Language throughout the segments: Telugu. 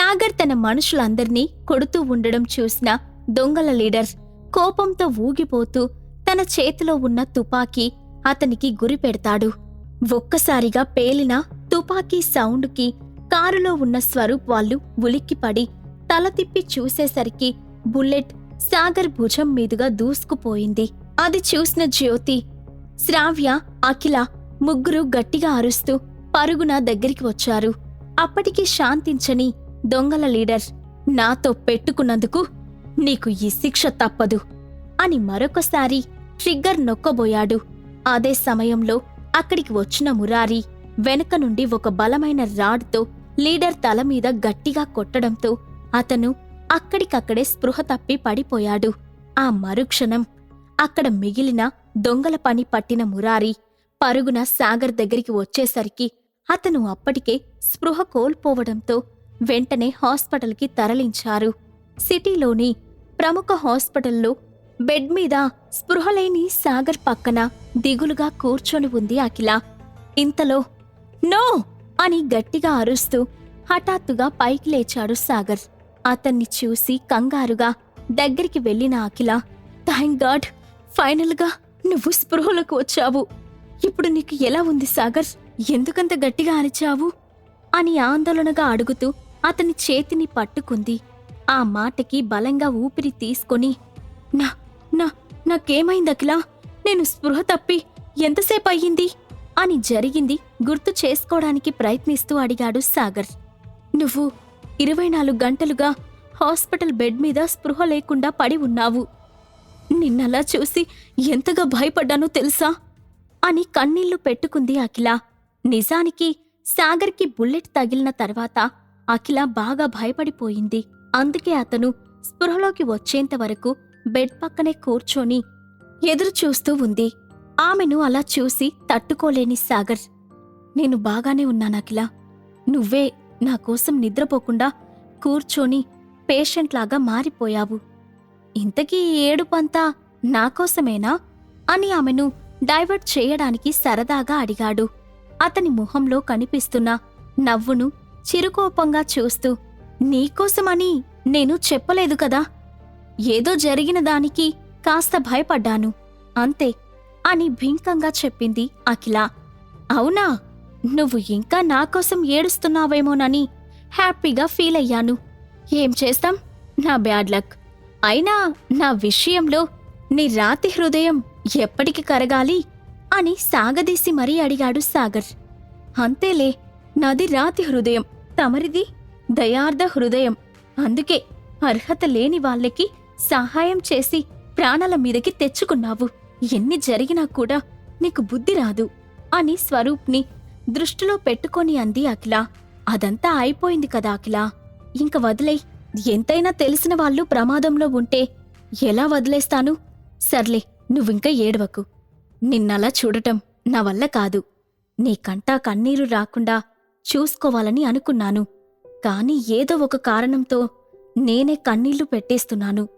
సాగర్ తన మనుషులందర్నీ కొడుతూ ఉండడం చూసిన దొంగల లీడర్ కోపంతో ఊగిపోతూ తన చేతిలో ఉన్న తుపాకీ అతనికి గురి పెడతాడు. ఒక్కసారిగా పేలిన తుపాకీ సౌండ్కి కారులో ఉన్న స్వరూప్ వాళ్ళు ఉలిక్కిపడి తల తిప్పి చూసేసరికి బుల్లెట్ సాగర్ భుజం మీదుగా దూసుకుపోయింది. అది చూసిన జ్యోతి శ్రావ్య అఖిల ముగ్గురు గట్టిగా అరుస్తూ పరుగున దగ్గరికి వచ్చారు. అప్పటికి శాంతించని దొంగల లీడర్ నాతో పెట్టుకున్నందుకు నీకు ఈ శిక్ష తప్పదు అని మరొకసారి ట్రిగ్గర్ నొక్కబోయాడు అదే సమయంలో అక్కడికి వచ్చిన మురారి వెనుక నుండి ఒక బలమైన రాడ్తో లీడర్ తల మీద గట్టిగా కొట్టడంతో అతను అక్కడికక్కడే స్పృహ తప్పి పడిపోయాడు. ఆ మరుక్షణం అక్కడ మిగిలిన దొంగల పని పట్టిన మురారి పరుగున సాగర్ దగ్గరికి వచ్చేసరికి అతను అప్పటికే స్పృహ కోల్పోవడంతో వెంటనే హాస్పిటల్కి తరలించారు. సిటీలోని ప్రముఖ హాస్పిటల్లో బెడ్ మీద స్పృహలేని సాగర్ పక్కన దిగులుగా కూర్చొని ఉంది అఖిల. ఇంతలో నో! అని గట్టిగా అరుస్తూ హఠాత్తుగా పైకి లేచాడు సాగర్. అతన్ని చూసి కంగారుగా దగ్గరికి వెళ్ళిన అఖిల థ్యాంక్ గాడ్! ఫైనల్గా నువ్వు స్పృహలకు వచ్చావు. ఇప్పుడు నీకు ఎలా ఉంది సాగర్? ఎందుకంత గట్టిగా అరిచావు? అని ఆందోళనగా అడుగుతూ అతని చేతిని పట్టుకుంది. ఆ మాటకి బలంగా ఊపిరి తీసుకొని నా నా నాకేమైంది నేను స్పృహ తప్పి ఎంతసేపు అయ్యింది? అని జరిగింది గుర్తు చేసుకోవడానికి ప్రయత్నిస్తూ అడిగాడు సాగర్. నువ్వు ఇరవై నాలుగు గంటలుగా హాస్పిటల్ బెడ్ మీద స్పృహ లేకుండా పడి ఉన్నావు. నిన్నలా చూసి ఎంతగా భయపడ్డానో తెలుసా? అని కన్నీళ్ళు పెట్టుకుంది అఖిల. నిజానికి సాగర్కి బుల్లెట్ తగిలిన తర్వాత అఖిల బాగా భయపడిపోయింది. అందుకే అతను స్పృహలోకి వచ్చేంత వరకు బెడ్ పక్కనే కూర్చొని ఎదురు చూస్తూ ఉంది. ఆమెను అలా చూసి తట్టుకోలేని సాగర్ నేను బాగానే ఉన్నాను అఖిల. నువ్వే నా కోసం నిద్రపోకుండా కూర్చొని పేషెంట్లాగా మారిపోయావు. ఇంతకీ ఏడుపంతా నాకోసమేనా అని ఆమెను డైవర్ట్ చేయడానికి సరదాగా అడిగాడు. అతని ముఖంలో కనిపిస్తున్న నవ్వును చిరుకోపంగా చూస్తూ నీకోసమని నేను చెప్పలేదు కదా. ఏదో జరిగిన దానికి కాస్త భయపడ్డాను. అంతే అని భింకంగా చెప్పింది అఖిల. అవునా? నువ్వు ఇంకా నాకోసం ఏడుస్తున్నావేమోనని హ్యాపీగా ఫీల్ అయ్యాను. ఏం చేస్తాం? నా బ్యాడ్ లక్. అయినా నా విషయంలో నీ రాతి హృదయం ఎప్పటికి కరగాలి అని సాగదీసి మరీ అడిగాడు సాగర్. అంతేలే నాది రాతి హృదయం తమరిది దయార్ధ హృదయం. అందుకే అర్హత లేని వాళ్ళకి సహాయం చేసి ప్రాణాల మీదకి తెచ్చుకున్నావు. ఎన్ని జరిగినా కూడా నీకు బుద్ధి రాదు. అని స్వరూప్ని దృష్టిలో పెట్టుకొని అంది అఖిల. అదంతా అయిపోయింది కదా అఖిల. ఇంక వదిలే ఎంతైనా తెలిసిన వాళ్ళు ప్రమాదంలో ఉంటే ఎలా వదిలేస్తాను? సర్లే నువ్వింక ఏడవకు. నిన్నలా చూడటం నా వల్ల కాదు. నీకంటా కన్నీరు రాకుండా చూసుకోవాలని అనుకున్నాను. కాని ఏదో ఒక కారణంతో నేనే కన్నీళ్ళు పెట్టేస్తున్నాను.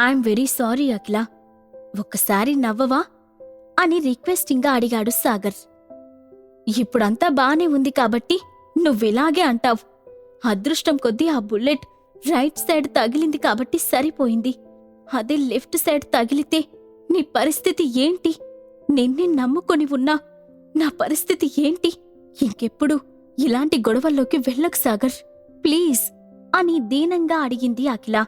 I'm very sorry Akhila. ఒక్కసారి నవ్వవా? అని రిక్వెస్టింగ్గా అడిగాడు సాగర్. ఇప్పుడంతా బానే ఉంది కాబట్టి నువ్విలాగే అంటావు. అదృష్టం కొద్దీ ఆ బుల్లెట్ రైట్ సైడ్ తగిలింది కాబట్టి సరిపోయింది. అదే లెఫ్ట్ సైడ్ తగిలితే నీ పరిస్థితి ఏంటి? నిన్నే నమ్ముకొని ఉన్నా నా పరిస్థితి ఏంటి? ఇంకెప్పుడు ఇలాంటి గొడవల్లోకి వెళ్ళకు సాగర్. ప్లీజ్ అని దీనంగా అడిగింది అఖిల.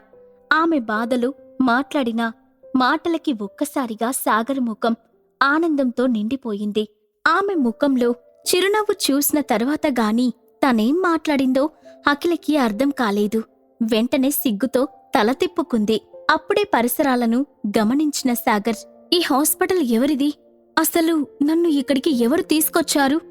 ఆమె బాధలు మాట్లాడిన మాటలకి ఒక్కసారిగా సాగర్ ముఖం ఆనందంతో నిండిపోయింది. ఆమె ముఖంలో చిరునవ్వు చూసిన తర్వాత గాని తనేం మాట్లాడిందో అఖిలకి అర్థం కాలేదు. వెంటనే సిగ్గుతో తల తిప్పుకుంది. అప్పుడే పరిసరాలను గమనించిన సాగర్ ఈ హాస్పిటల్ ఎవరిది? అసలు నన్ను ఇక్కడికి ఎవరు తీసుకొచ్చారు?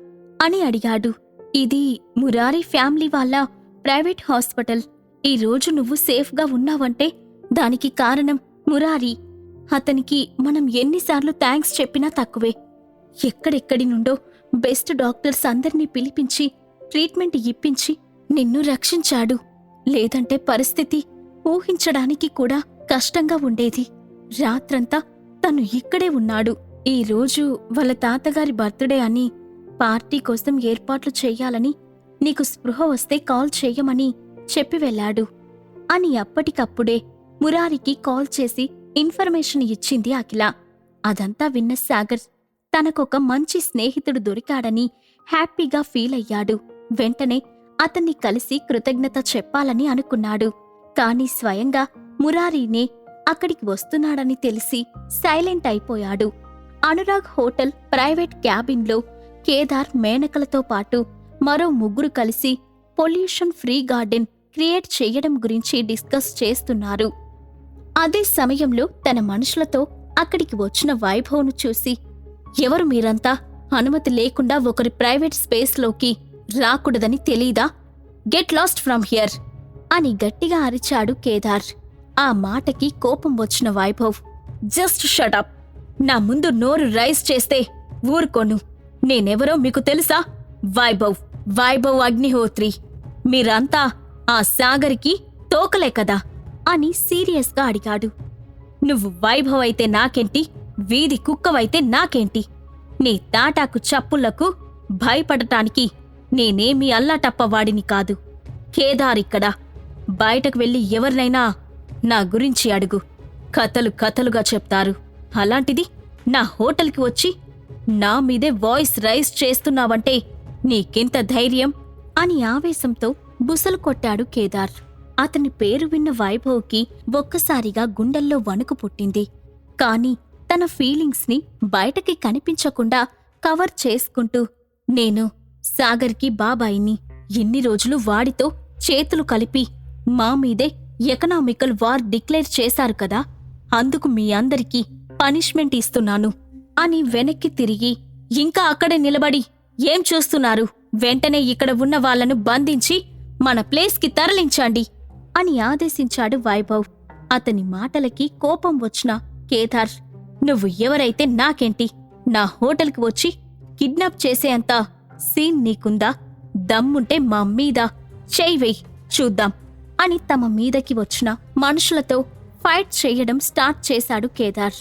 అని అడిగాడు. ఇది మురారి ఫ్యామిలీ వాళ్ళ ప్రైవేట్ హాస్పిటల్. ఈ రోజు నువ్వు సేఫ్గా ఉన్నావంటే దానికి కారణం మురారి. అతనికి మనం ఎన్నిసార్లు థ్యాంక్స్ చెప్పినా తక్కువే. ఎక్కడెక్కడి నుండో బెస్ట్ డాక్టర్స్ అందరినీ పిలిపించి ట్రీట్మెంట్ ఇప్పించి నిన్ను రక్షించాడు. లేదంటే పరిస్థితి ఊహించడానికి కూడా కష్టంగా ఉండేది. రాత్రంతా తను ఇక్కడే ఉన్నాడు. ఈ రోజు వాళ్ళ తాతగారి బర్త్డే అని పార్టీ కోసం ఏర్పాట్లు చెయ్యాలని నీకు స్పృహ వస్తే కాల్ చెయ్యమని చెప్పి వెళ్ళాడు. అని అప్పటికప్పుడే మురారికి కాల్ చేసి ఇన్ఫర్మేషన్ ఇచ్చింది అఖిల. అదంతా విన్న సాగర్ తనకొక మంచి స్నేహితుడు దొరికాడని హ్యాపీగా ఫీల్ అయ్యాడు. వెంటనే అతన్ని కలిసి కృతజ్ఞత చెప్పాలని అనుకున్నాడు. కాని స్వయంగా మురారీనే అక్కడికి వస్తున్నాడని తెలిసి సైలెంట్ అయిపోయాడు. అనురాగ్ హోటల్ ప్రైవేట్ క్యాబిన్లో కేదార్ మేనకలతో పాటు మరో ముగ్గురు కలిసి పొల్యూషన్ ఫ్రీ గార్డెన్ క్రియేట్ చేయడం గురించి డిస్కస్ చేస్తున్నారు. అదే సమయంలో తన మనుషులతో అక్కడికి వచ్చిన వైభవ్ను చూసి ఎవరు మీరంతా? అనుమతి లేకుండా ఒకరి ప్రైవేట్ స్పేస్లోకి రాకూడదని తెలీదా? Get lost from here! అని గట్టిగా అరిచాడు కేదార్. ఆ మాటకి కోపం వచ్చిన వైభవ్ జస్ట్ షటప్ నా ముందు నోరు రైస్ చేస్తే ఊరుకోను! నేనెవరో మీకు తెలుసా? వైభవ్ వైభవ్ అగ్నిహోత్రి. మీరంతా ఆ సాగర్కి తోకలే కదా అని సీరియస్గా అడిగాడు. నువ్వు వైభవ్ అయితే నాకేంటి? వీధి కుక్కవైతే నాకేంటి? నీ తాటాకు చప్పుళ్ళకు భయపడటానికి నేనేమీ అల్లాటప్పవాడిని కాదు. కేదారిక్కడ బయటకు వెళ్ళి ఎవరినైనా నా గురించి అడుగు. కథలు కథలుగా చెప్తారు. అలాంటిది నా హోటల్కి వచ్చి నా మీదే వాయిస్ రైజ్ చేస్తున్నావంటే నీకింత ధైర్యం? అని ఆవేశంతో బుసలు కొట్టాడు కేదార్. అతని పేరు విన్న వైభవ్కి ఒక్కసారిగా గుండెల్లో వణుకు పుట్టింది. కాని తన ఫీలింగ్స్ని బయటకి కనిపించకుండా కవర్ చేసుకుంటూ నేను సాగర్కి బాబాయిని ఎన్ని రోజులు వాడితో చేతులు కలిపి మా మీదే ఎకనామికల్ వార్ డిక్లేర్ చేశారు కదా అందుకు మీ అందరికీ పనిష్మెంట్ ఇస్తున్నాను. అని వెనక్కి తిరిగి ఇంకా అక్కడే నిలబడి ఏం చూస్తున్నారు? వెంటనే ఇక్కడ ఉన్న వాళ్ళను బంధించి మన ప్లేస్కి తరలించండి అని ఆదేశించాడు వైభవ్. అతని మాటలకి కోపం వచ్చిన కేదార్ నువ్వు ఎవరైతే నాకేంటి? నా హోటల్కి వచ్చి కిడ్నాప్ చేసేంత సీన్ నీకుందా? దమ్ముంటే మా మీద చేయి చూద్దాం అని తమ మీదకి వచ్చిన మనుషులతో ఫైట్ చేయడం స్టార్ట్ చేశాడు కేదార్.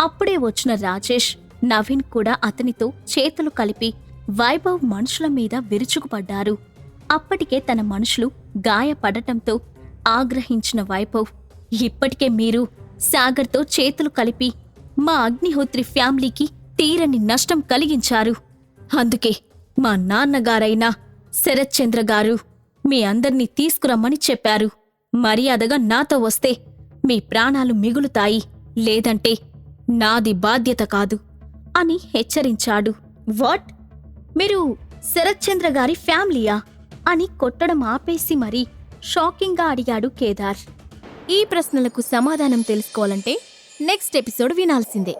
అప్పుడే వచ్చిన రాజేష్ నవీన్ కూడా అతనితో చేతులు కలిపి వైభవ్ మనుషుల మీద విరుచుకుపడ్డారు. అప్పటికే తన మనుషులు గాయపడటంతో ఆగ్రహించిన వైభవ్ ఇప్పటికే మీరు సాగర్తో చేతులు కలిపి మా అగ్నిహోత్రి ఫ్యామిలీకి తీరని నష్టం కలిగించారు. అందుకే మా నాన్నగారైన శరత్చంద్ర గారు మీ అందర్నీ తీసుకురమ్మని చెప్పారు. మర్యాదగా నాతో వస్తే మీ ప్రాణాలు మిగులుతాయి. లేదంటే నాది బాధ్యత కాదు అని హెచ్చరించాడు. వాట్? మీరు శరత్చంద్ర గారి ఫ్యామిలీయా? అని కొట్టడం ఆపేసి మరీ షాకింగ్గా అడిగాడు కేదార్. ఈ ప్రశ్నలకు సమాధానం తెలుసుకోవాలంటే నెక్స్ట్ ఎపిసోడ్ వినాల్సిందే.